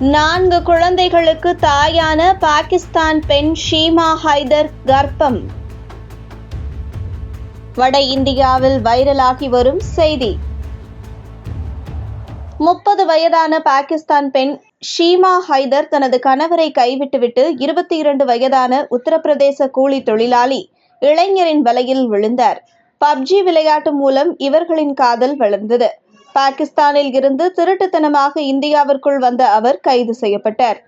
நான்கு குழந்தைகளுக்கு தாயான பாகிஸ்தான் பெண் ஷீமா ஹைதர் கர்ப்பம். வட இந்தியாவில் வைரலாகி வரும் செய்தி. முப்பது வயதான பாகிஸ்தான் பெண் ஷீமா ஹைதர் தனது கணவரை கைவிட்டுவிட்டு இருபத்தி இரண்டு வயதான உத்தரப்பிரதேச கூலி தொழிலாளி இளைஞரின் வலையில் விழுந்தார். பப்ஜி விளையாட்டு மூலம் இவர்களின் காதல் வளர்ந்தது. பாகிஸ்தானில் இருந்து திருட்டுத்தனமாக இந்தியாவிற்குள் வந்த அவர் கைது செய்யப்பட்டார்.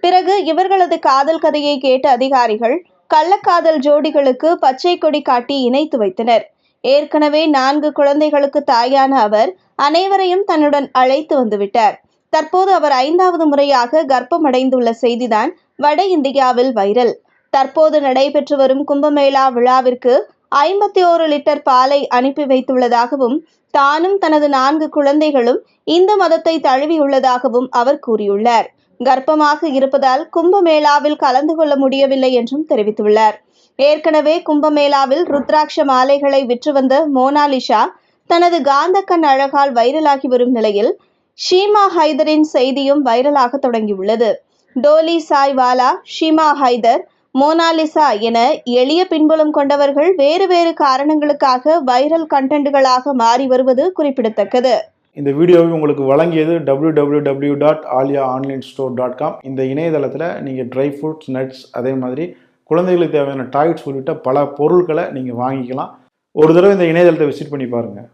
பிறகு இவர்களது காதல் கதையை கேட்ட அதிகாரிகள் கள்ளக்காதல் ஜோடிகளுக்கு பச்சை கொடி காட்டி இணைத்து வைத்தனர். ஏற்கனவே நான்கு குழந்தைகளுக்கு தாயான அவர் அனைவரையும் தன்னுடன் அழைத்து வந்துவிட்டார். தற்போது அவர் ஐந்தாவது முறையாக கர்ப்பமடைந்துள்ள செய்திதான் வட இந்தியாவில் வைரல். தற்போது நடைபெற்று வரும் கும்பமேளா விழாவிற்கு ஐம்பத்தி ஓரு லிட்டர் பாலை அனுப்பி வைத்துள்ளதாகவும் தானும் தனது நான்கு குழந்தைகளும் இந்து மதத்தை தழுவியுள்ளதாகவும் அவர் கூறியுள்ளார். கர்ப்பமாக இருப்பதால் கும்பமேளாவில் கலந்து கொள்ள முடியவில்லை என்றும் தெரிவித்துள்ளார். ஏற்கனவே கும்பமேளாவில் ருத்ராட்ச மாலைகளை விற்று வந்த மோனாலிஷா தனது காந்தக்கண் அழகால் வைரலாகி வரும் நிலையில் ஷீமா ஹைதரின் செய்தியும் வைரலாக தொடங்கியுள்ளது. டோலி சாய்வாலா ஷீமா ஹைதர் மோனாலிசா என எளிய பின்புலம் கொண்டவர்கள் வேறு வேறு காரணங்களுக்காக வைரல் கண்டென்ட்களாக மாறி வருவது குறிப்பிடத்தக்கது. இந்த வீடியோவை உங்களுக்கு வழங்கியது www.alia dot Alia online store dot com இந்த இணையதளத்தில் நீங்கள் ட்ரை ஃப்ரூட்ஸ் நட்ஸ் அதே மாதிரி குழந்தைகளுக்கு தேவையான டாய்ஸ் உள்ளிட்ட பல பொருட்களை நீங்கள் வாங்கிக்கலாம். ஒரு தடவை இந்த இணையதளத்தை விசிட் பண்ணி பாருங்கள்